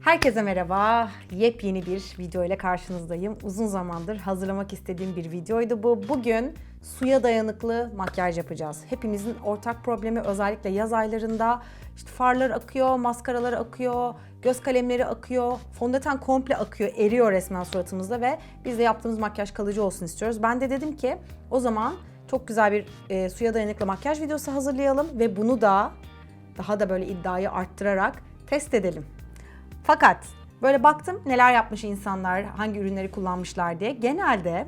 Herkese merhaba. Yepyeni bir video ile karşınızdayım. Uzun zamandır hazırlamak istediğim bir videoydu bu. Bugün suya dayanıklı makyaj yapacağız. Hepimizin ortak problemi özellikle yaz aylarında işte farlar akıyor, maskaralar akıyor, göz kalemleri akıyor, fondöten komple akıyor, eriyor resmen suratımızda ve biz de yaptığımız makyaj kalıcı olsun istiyoruz. Ben de dedim ki o zaman çok güzel bir e, suya dayanıklı makyaj videosu hazırlayalım ve bunu da daha da böyle iddiayı arttırarak test edelim. Fakat böyle baktım neler yapmış insanlar, hangi ürünleri kullanmışlar diye. Genelde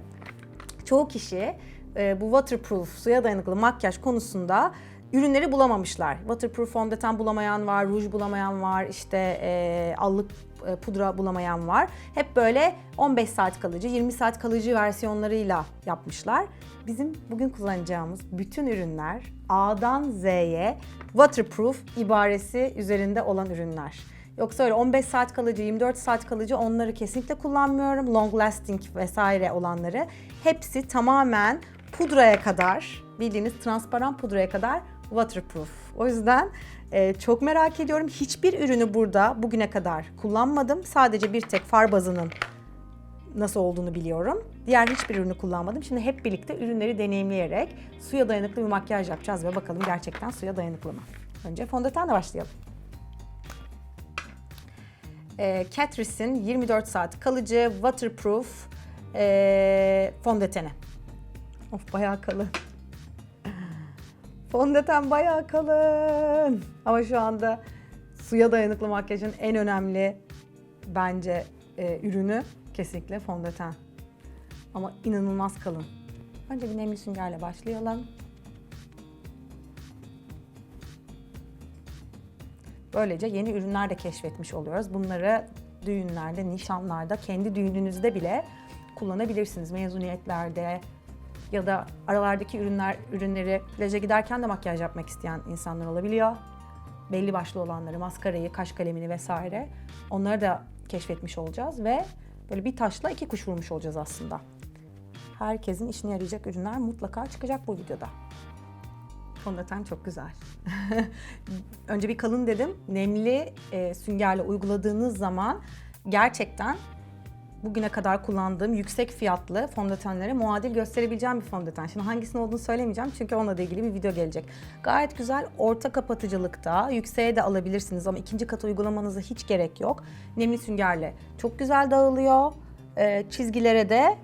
çoğu kişi e, bu waterproof, suya dayanıklı makyaj konusunda ürünleri bulamamışlar. Waterproof fondöten bulamayan var, ruj bulamayan var, işte e, allık e, pudra bulamayan var. Hep böyle 15 saat kalıcı, 20 saat kalıcı versiyonlarıyla yapmışlar. Bizim bugün kullanacağımız bütün ürünler A'dan Z'ye waterproof ibaresi üzerinde olan ürünler. Yoksa öyle 15 saat kalıcı, 24 saat kalıcı onları kesinlikle kullanmıyorum. Long lasting vesaire olanları. Hepsi tamamen pudraya kadar, bildiğiniz transparan pudraya kadar waterproof. O yüzden e, çok merak ediyorum. Hiçbir ürünü burada bugüne kadar kullanmadım. Sadece bir tek far bazının nasıl olduğunu biliyorum. Diğer hiçbir ürünü kullanmadım. Şimdi hep birlikte ürünleri deneyimleyerek suya dayanıklı bir makyaj yapacağız ve bakalım gerçekten suya dayanıklı mı? Önce fondötenle başlayalım e, Catrice'in 24 saat kalıcı waterproof e, fondöteni. Of bayağı kalın. Fondöten bayağı kalın. Ama şu anda suya dayanıklı makyajın en önemli bence e, ürünü kesinlikle fondöten. Ama inanılmaz kalın. Önce bir nemli süngerle başlayalım. Böylece yeni ürünler de keşfetmiş oluyoruz. Bunları düğünlerde, nişanlarda, kendi düğününüzde bile kullanabilirsiniz. Mezuniyetlerde ya da aralardaki ürünler ürünleri plaja giderken de makyaj yapmak isteyen insanlar olabiliyor. Belli başlı olanları, maskarayı, kaş kalemini vesaire onları da keşfetmiş olacağız ve böyle bir taşla iki kuş vurmuş olacağız aslında. Herkesin işine yarayacak ürünler mutlaka çıkacak bu videoda. Fondöten çok güzel. Önce bir kalın dedim. Nemli e, süngerle uyguladığınız zaman gerçekten bugüne kadar kullandığım yüksek fiyatlı fondötenlere muadil gösterebileceğim bir fondöten. Şimdi hangisinin olduğunu söylemeyeceğim çünkü onunla da ilgili bir video gelecek. Gayet güzel orta kapatıcılıkta, yükseğe de alabilirsiniz ama ikinci kat uygulamanıza hiç gerek yok. Nemli süngerle çok güzel dağılıyor, e, çizgilere de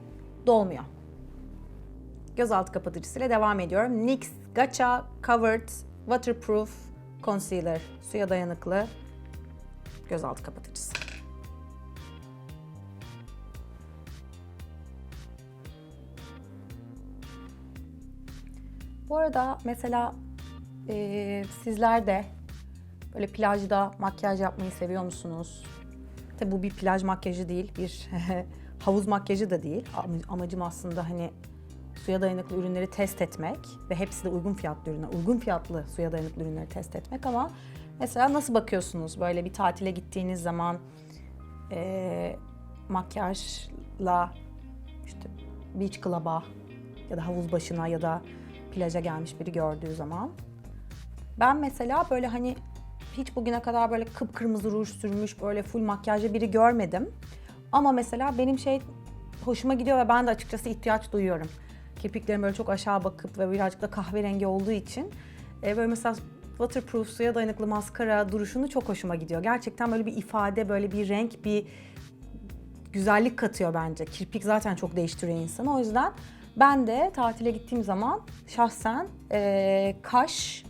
dolmuyor gözaltı kapatıcısıyla devam ediyorum. NYX Gacha Covered Waterproof Concealer. Suya dayanıklı gözaltı kapatıcısı. Bu arada mesela e, sizler de böyle plajda makyaj yapmayı seviyor musunuz? Tabi bu bir plaj makyajı değil, bir havuz makyajı da değil. Am- Amacım aslında hani suya dayanıklı ürünleri test etmek ve hepsi de uygun fiyatlı ürünler, uygun fiyatlı suya dayanıklı ürünleri test etmek ama mesela nasıl bakıyorsunuz böyle bir tatile gittiğiniz zaman e, makyajla işte beach club'a ya da havuz başına ya da plaja gelmiş biri gördüğü zaman ben mesela böyle hani hiç bugüne kadar böyle kıpkırmızı ruj sürmüş böyle full makyajlı biri görmedim. Ama mesela benim şey hoşuma gidiyor ve ben de açıkçası ihtiyaç duyuyorum. Kirpiklerim böyle çok aşağı bakıp ve birazcık da kahverengi olduğu için e, böyle mesela waterproof suya dayanıklı maskara duruşunu çok hoşuma gidiyor. Gerçekten böyle bir ifade, böyle bir renk, bir güzellik katıyor bence. Kirpik zaten çok değiştiriyor insanı. O yüzden ben de tatile gittiğim zaman şahsen e, kaş,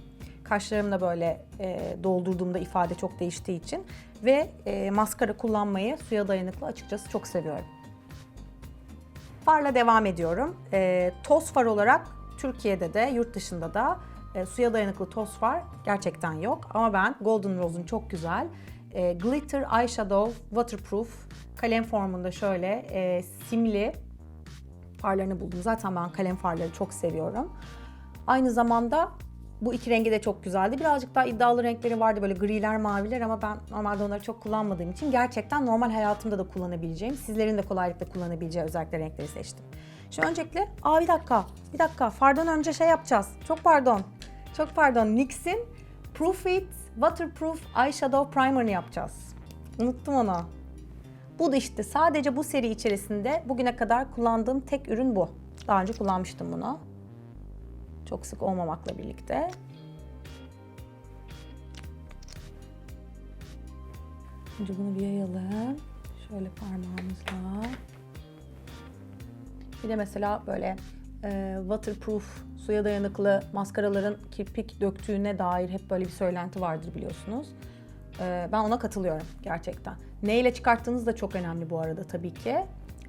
kaşlarımda böyle e, doldurduğumda ifade çok değiştiği için ve e, maskara kullanmayı suya dayanıklı açıkçası çok seviyorum. Farla devam ediyorum. E, toz far olarak Türkiye'de de yurt dışında da e, suya dayanıklı toz far gerçekten yok. Ama ben Golden Rose'un çok güzel e, Glitter Eyeshadow Waterproof kalem formunda şöyle e, simli farlarını buldum. Zaten ben kalem farları çok seviyorum. Aynı zamanda bu iki rengi de çok güzeldi. Birazcık daha iddialı renkleri vardı böyle griler, maviler ama ben normalde onları çok kullanmadığım için gerçekten normal hayatımda da kullanabileceğim, sizlerin de kolaylıkla kullanabileceği özellikle renkleri seçtim. Şu öncelikle, aa bir dakika, bir dakika fardan önce şey yapacağız. Çok pardon, çok pardon. NYX'in Proof It Waterproof Eyeshadow Primer'ını yapacağız. Unuttum onu. Bu da işte sadece bu seri içerisinde bugüne kadar kullandığım tek ürün bu. Daha önce kullanmıştım bunu. Çok sık olmamakla birlikte. Önce bunu bir yayalım. Şöyle parmağımızla. Bir de mesela böyle e, waterproof, suya dayanıklı maskaraların kirpik döktüğüne dair hep böyle bir söylenti vardır biliyorsunuz. E, ben ona katılıyorum gerçekten. Neyle çıkarttığınız da çok önemli bu arada tabii ki.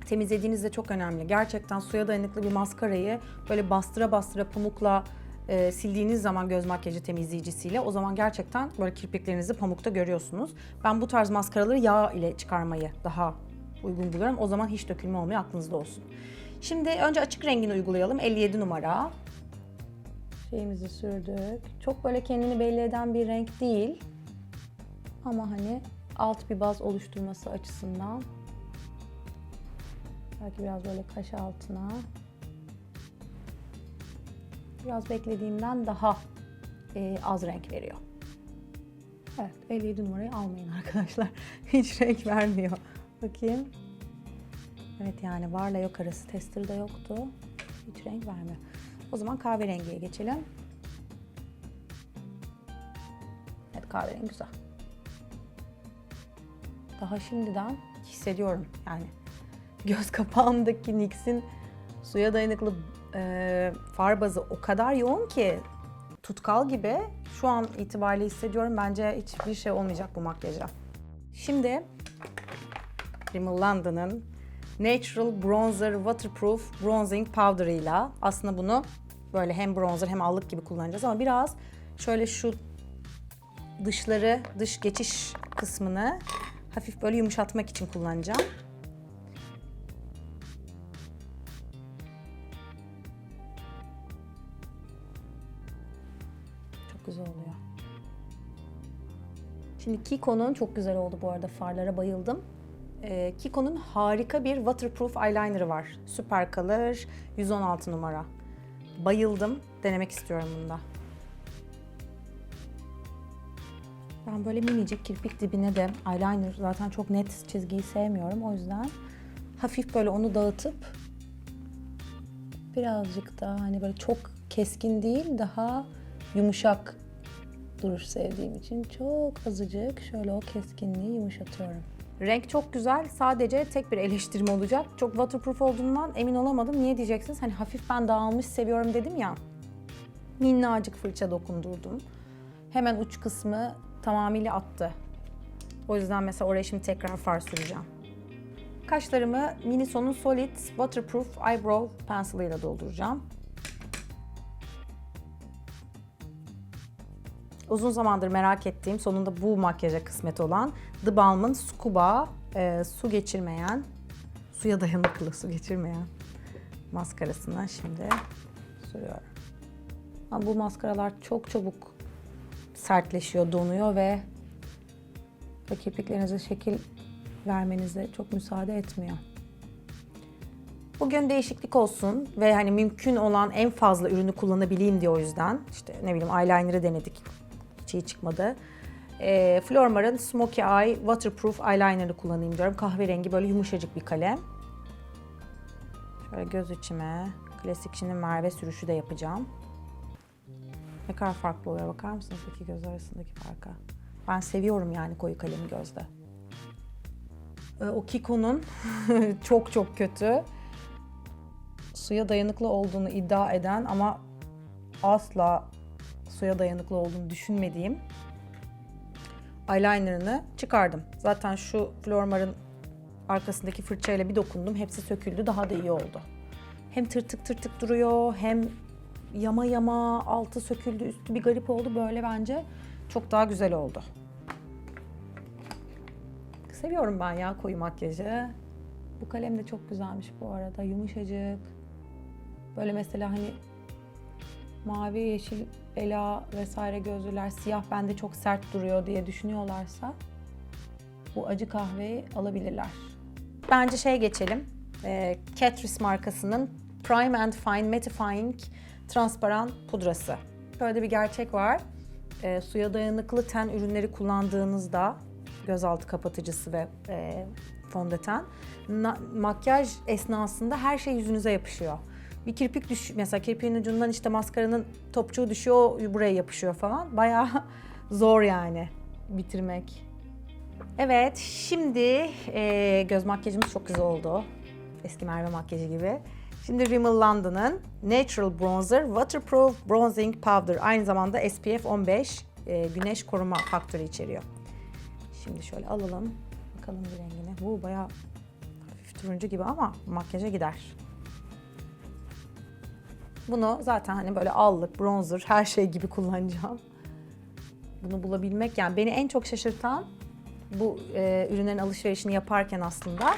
Temizlediğiniz de çok önemli. Gerçekten suya dayanıklı bir maskarayı böyle bastıra bastıra pamukla e, sildiğiniz zaman göz makyajı temizleyicisiyle o zaman gerçekten böyle kirpiklerinizi pamukta görüyorsunuz. Ben bu tarz maskaraları yağ ile çıkarmayı daha uygun buluyorum. O zaman hiç dökülme olmuyor aklınızda olsun. Şimdi önce açık rengini uygulayalım. 57 numara. Şeyimizi sürdük. Çok böyle kendini belli eden bir renk değil. Ama hani alt bir baz oluşturması açısından. Belki biraz böyle kaş altına. Biraz beklediğimden daha e, az renk veriyor. Evet, 57 numarayı almayın arkadaşlar. Hiç renk vermiyor. Bakayım. Evet yani varla yok arası tester'da yoktu. Hiç renk vermiyor. O zaman kahverengiye geçelim. Evet kahverengi güzel. Daha şimdiden hissediyorum yani. Göz kapağımdaki NYX'in suya dayanıklı e, far bazı o kadar yoğun ki tutkal gibi şu an itibariyle hissediyorum. Bence hiçbir şey olmayacak bu makyaja. Şimdi Rimmel London'ın Natural Bronzer Waterproof Bronzing Powder ile aslında bunu böyle hem bronzer hem allık gibi kullanacağız ama biraz şöyle şu dışları, dış geçiş kısmını hafif böyle yumuşatmak için kullanacağım. Çok güzel oluyor. Şimdi Kiko'nun çok güzel oldu bu arada farlara bayıldım. Ee, Kiko'nun harika bir waterproof eyeliner'ı var. Süper Color 116 numara. Bayıldım. Denemek istiyorum bunda. Ben böyle minicik kirpik dibine de eyeliner zaten çok net çizgiyi sevmiyorum. O yüzden hafif böyle onu dağıtıp birazcık daha hani böyle çok keskin değil daha yumuşak duruş sevdiğim için çok azıcık şöyle o keskinliği yumuşatıyorum. Renk çok güzel. Sadece tek bir eleştirim olacak. Çok waterproof olduğundan emin olamadım. Niye diyeceksiniz? Hani hafif ben dağılmış seviyorum dedim ya. Minnacık fırça dokundurdum. Hemen uç kısmı tamamıyla attı. O yüzden mesela oraya şimdi tekrar far süreceğim. Kaşlarımı Miniso'nun Solid Waterproof Eyebrow Pencil ile dolduracağım. Uzun zamandır merak ettiğim, sonunda bu makyaja kısmet olan The Balm'ın Scuba e, su geçirmeyen, suya dayanıklı su geçirmeyen maskarasını şimdi sürüyorum. Ama bu maskaralar çok çabuk sertleşiyor, donuyor ve kirpiklerinize şekil vermenize çok müsaade etmiyor. Bugün değişiklik olsun ve hani mümkün olan en fazla ürünü kullanabileyim diye o yüzden işte ne bileyim eyeliner'ı denedik. Hiç çıkmadı. E, Flormar'ın Smoky Eye Waterproof Eyeliner'ı kullanayım diyorum. Kahverengi böyle yumuşacık bir kalem. Şöyle göz içime klasik şimdi Merve sürüşü de yapacağım. Ne kadar farklı oluyor bakar mısınız iki göz arasındaki farka? Ben seviyorum yani koyu kalemi gözde. Ee, O Kiko'nun çok çok kötü. Suya dayanıklı olduğunu iddia eden ama asla suya dayanıklı olduğunu düşünmediğim eyelinerını çıkardım. Zaten şu Flormar'ın arkasındaki fırçayla bir dokundum. Hepsi söküldü. Daha da iyi oldu. Hem tırtık tırtık duruyor hem yama yama altı söküldü üstü bir garip oldu. Böyle bence çok daha güzel oldu. Seviyorum ben ya koyu makyajı. Bu kalem de çok güzelmiş bu arada. Yumuşacık. Böyle mesela hani mavi, yeşil, ela vesaire gözlüler siyah bende çok sert duruyor diye düşünüyorlarsa bu acı kahveyi alabilirler. Bence şey geçelim. E, Catrice markasının Prime and Fine Mattifying transparan pudrası. Şöyle bir gerçek var. E, suya dayanıklı ten ürünleri kullandığınızda gözaltı kapatıcısı ve e, fondöten. Na- makyaj esnasında her şey yüzünüze yapışıyor. Bir kirpik düş mesela kirpiğin ucundan işte maskaranın topçuğu düşüyor, buraya yapışıyor falan. Bayağı zor yani bitirmek. Evet, şimdi e, göz makyajımız çok güzel oldu. Eski Merve makyajı gibi. Şimdi Rimmel London'ın Natural Bronzer Waterproof Bronzing Powder. Aynı zamanda SPF 15 e, güneş koruma faktörü içeriyor. Şimdi şöyle alalım. Bakalım bir rengine. Bu bayağı hafif turuncu gibi ama makyaja gider. Bunu zaten hani böyle allık, bronzer her şey gibi kullanacağım. Bunu bulabilmek yani beni en çok şaşırtan bu e, ürünlerin alışverişini yaparken aslında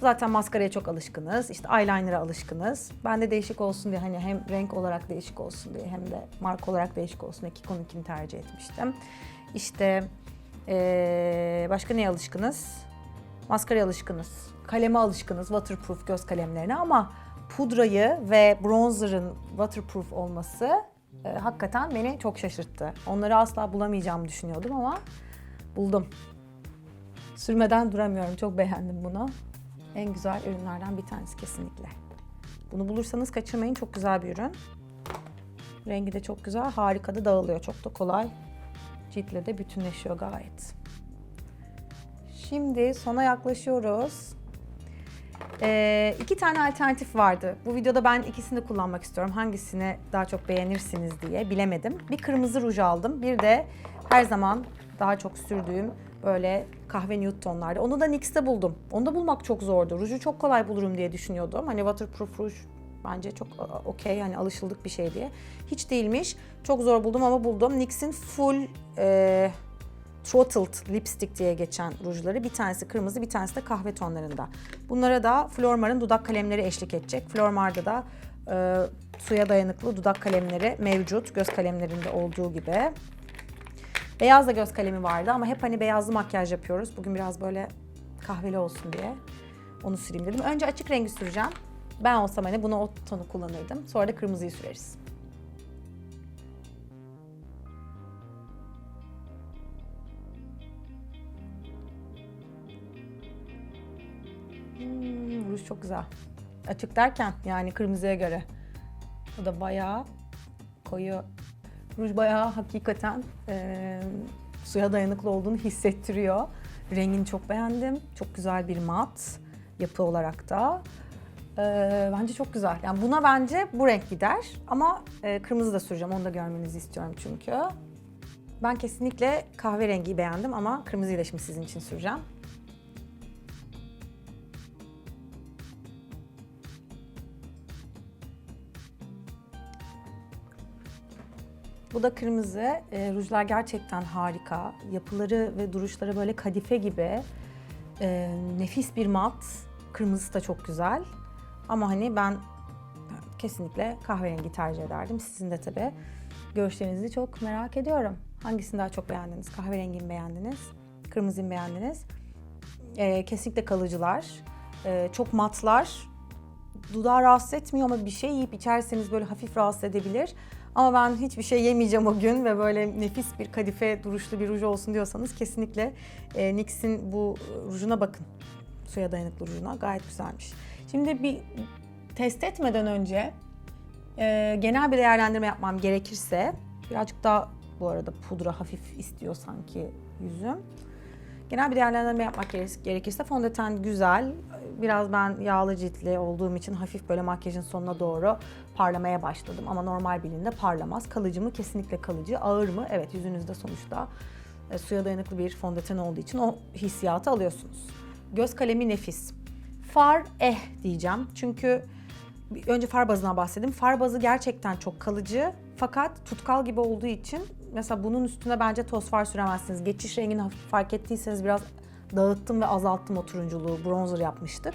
zaten maskaraya çok alışkınız, işte eyeliner'a alışkınız. Ben de değişik olsun diye hani hem renk olarak değişik olsun diye hem de marka olarak değişik olsun diye Kiko'nunkini tercih etmiştim. İşte e, başka neye alışkınız? Maskaraya alışkınız, kaleme alışkınız, waterproof göz kalemlerine ama pudrayı ve bronzer'ın waterproof olması e, hakikaten beni çok şaşırttı. Onları asla bulamayacağımı düşünüyordum ama buldum. Sürmeden duramıyorum. Çok beğendim bunu. En güzel ürünlerden bir tanesi kesinlikle. Bunu bulursanız kaçırmayın. Çok güzel bir ürün. Rengi de çok güzel. Harika da dağılıyor. Çok da kolay. Ciltle de bütünleşiyor gayet. Şimdi sona yaklaşıyoruz. Ee, iki tane alternatif vardı. Bu videoda ben ikisini de kullanmak istiyorum. Hangisini daha çok beğenirsiniz diye bilemedim. Bir kırmızı ruj aldım. Bir de her zaman daha çok sürdüğüm böyle kahve nude tonlarda. Onu da NYX'te buldum. Onu da bulmak çok zordu. Ruju çok kolay bulurum diye düşünüyordum. Hani waterproof ruj bence çok a- okey yani alışıldık bir şey diye. Hiç değilmiş. Çok zor buldum ama buldum. NYX'in full e, Throttled Lipstick diye geçen rujları. Bir tanesi kırmızı, bir tanesi de kahve tonlarında. Bunlara da Flormar'ın dudak kalemleri eşlik edecek. Flormar'da da e, suya dayanıklı dudak kalemleri mevcut. Göz kalemlerinde olduğu gibi. Beyaz da göz kalemi vardı ama hep hani beyazlı makyaj yapıyoruz. Bugün biraz böyle kahveli olsun diye onu süreyim dedim. Önce açık rengi süreceğim. Ben olsam hani bunu o tonu kullanırdım. Sonra da kırmızıyı süreriz. Hmm, ruj çok güzel. Açık derken yani kırmızıya göre. O da bayağı koyu. Ruj bayağı hakikaten e, suya dayanıklı olduğunu hissettiriyor. Rengini çok beğendim. Çok güzel bir mat yapı olarak da. E, bence çok güzel. Yani buna bence bu renk gider. Ama e, kırmızı da süreceğim. Onu da görmenizi istiyorum çünkü. Ben kesinlikle kahverengiyi beğendim ama kırmızıyı da şimdi sizin için süreceğim. Bu da kırmızı. E, rujlar gerçekten harika. Yapıları ve duruşları böyle kadife gibi. E, nefis bir mat. Kırmızısı da çok güzel. Ama hani ben kesinlikle kahverengi tercih ederdim. Sizin de tabii görüşlerinizi çok merak ediyorum. Hangisini daha çok beğendiniz? Kahverengi mi beğendiniz? Kırmızı mı beğendiniz? E, kesinlikle kalıcılar. E, çok matlar. Dudağı rahatsız etmiyor ama bir şey yiyip içerseniz böyle hafif rahatsız edebilir. Ama ben hiçbir şey yemeyeceğim o gün ve böyle nefis bir kadife duruşlu bir ruj olsun diyorsanız kesinlikle e, NYX'in bu rujuna bakın. Suya dayanıklı rujuna gayet güzelmiş. Şimdi bir test etmeden önce e, genel bir değerlendirme yapmam gerekirse birazcık daha bu arada pudra hafif istiyor sanki yüzüm. Genel bir değerlendirme yapmak gerek- gerekirse fondöten güzel. Biraz ben yağlı ciltli olduğum için hafif böyle makyajın sonuna doğru parlamaya başladım. Ama normal birinde parlamaz. Kalıcı mı? Kesinlikle kalıcı. Ağır mı? Evet yüzünüzde sonuçta e, suya dayanıklı bir fondöten olduğu için o hissiyatı alıyorsunuz. Göz kalemi nefis. Far eh diyeceğim. Çünkü önce far bazına bahsedeyim. Far bazı gerçekten çok kalıcı fakat tutkal gibi olduğu için mesela bunun üstüne bence toz far süremezsiniz. Geçiş rengini hafif fark ettiyseniz biraz dağıttım ve azalttım o turunculuğu. Bronzer yapmıştık.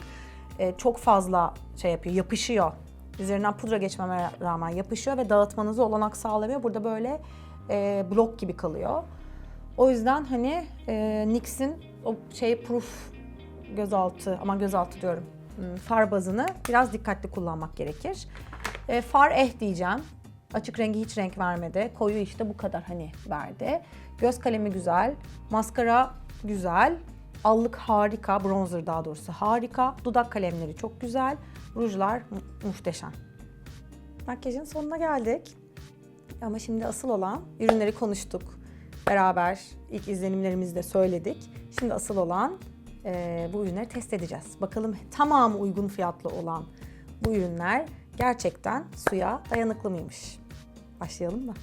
Ee, çok fazla şey yapıyor, yapışıyor. Üzerinden pudra geçmeme rağmen yapışıyor ve dağıtmanızı olanak sağlamıyor. Burada böyle e, blok gibi kalıyor. O yüzden hani e, NYX'in o şey proof gözaltı, aman gözaltı diyorum. hmm, Far bazını biraz dikkatli kullanmak gerekir. E, far eh diyeceğim. Açık rengi hiç renk vermedi. Koyu işte bu kadar hani verdi. Göz kalemi güzel. Maskara güzel. Allık harika. Bronzer daha doğrusu harika. Dudak kalemleri çok güzel. Rujlar mu- muhteşem. Makyajın sonuna geldik. Ama şimdi asıl olan ürünleri konuştuk. Beraber ilk izlenimlerimizi de söyledik. Şimdi asıl olan eee, bu ürünleri test edeceğiz. Bakalım tamamı uygun fiyatlı olan bu ürünler gerçekten suya dayanıklı mıymış? Başlayalım mı?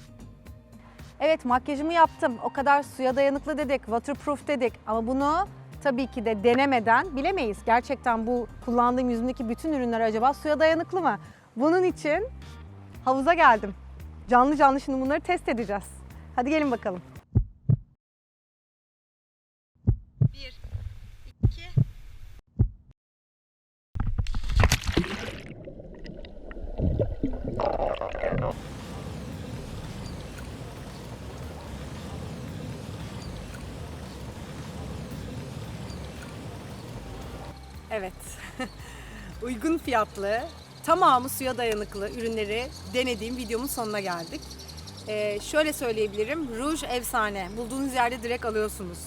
Evet makyajımı yaptım. O kadar suya dayanıklı dedik, waterproof dedik. Ama bunu tabii ki de denemeden bilemeyiz. Gerçekten bu kullandığım yüzümdeki bütün ürünler acaba suya dayanıklı mı? Bunun için havuza geldim. Canlı canlı şimdi bunları test edeceğiz. Hadi gelin bakalım. Bir, iki. Evet. Uygun fiyatlı, tamamı suya dayanıklı ürünleri denediğim videomun sonuna geldik. Ee, şöyle söyleyebilirim. Rouge efsane. Bulduğunuz yerde direkt alıyorsunuz.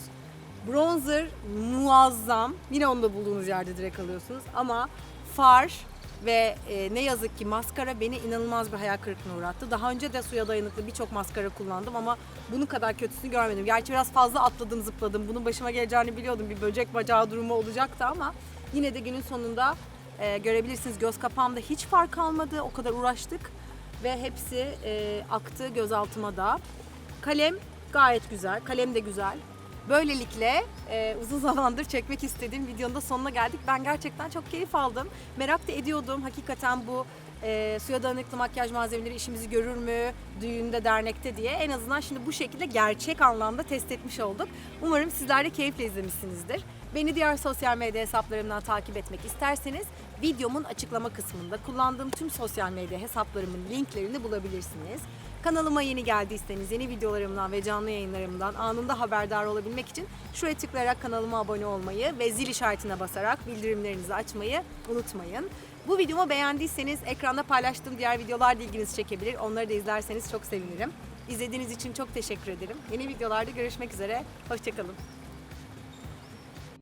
Bronzer muazzam. Yine onu da bulduğunuz yerde direkt alıyorsunuz. Ama far ve e, ne yazık ki maskara beni inanılmaz bir hayal kırıklığına uğrattı. Daha önce de suya dayanıklı birçok maskara kullandım ama bunun kadar kötüsünü görmedim. Gerçi biraz fazla atladım zıpladım. Bunun başıma geleceğini biliyordum. Bir böcek bacağı durumu olacaktı ama yine de günün sonunda e, görebilirsiniz göz kapağımda hiç fark kalmadı. O kadar uğraştık ve hepsi e, aktı gözaltıma da. Kalem gayet güzel. Kalem de güzel. Böylelikle e, uzun zamandır çekmek istediğim videonun da sonuna geldik. Ben gerçekten çok keyif aldım. Merak da ediyordum. Hakikaten bu e, suya dayanıklı makyaj malzemeleri işimizi görür mü düğünde, dernekte diye. En azından şimdi bu şekilde gerçek anlamda test etmiş olduk. Umarım sizler de keyifle izlemişsinizdir. Beni diğer sosyal medya hesaplarımdan takip etmek isterseniz videomun açıklama kısmında kullandığım tüm sosyal medya hesaplarımın linklerini bulabilirsiniz. Kanalıma yeni geldiyseniz yeni videolarımdan ve canlı yayınlarımdan anında haberdar olabilmek için şuraya tıklayarak kanalıma abone olmayı ve zil işaretine basarak bildirimlerinizi açmayı unutmayın. Bu videomu beğendiyseniz ekranda paylaştığım diğer videolar da ilginizi çekebilir. Onları da izlerseniz çok sevinirim. İzlediğiniz için çok teşekkür ederim. Yeni videolarda görüşmek üzere. Hoşçakalın.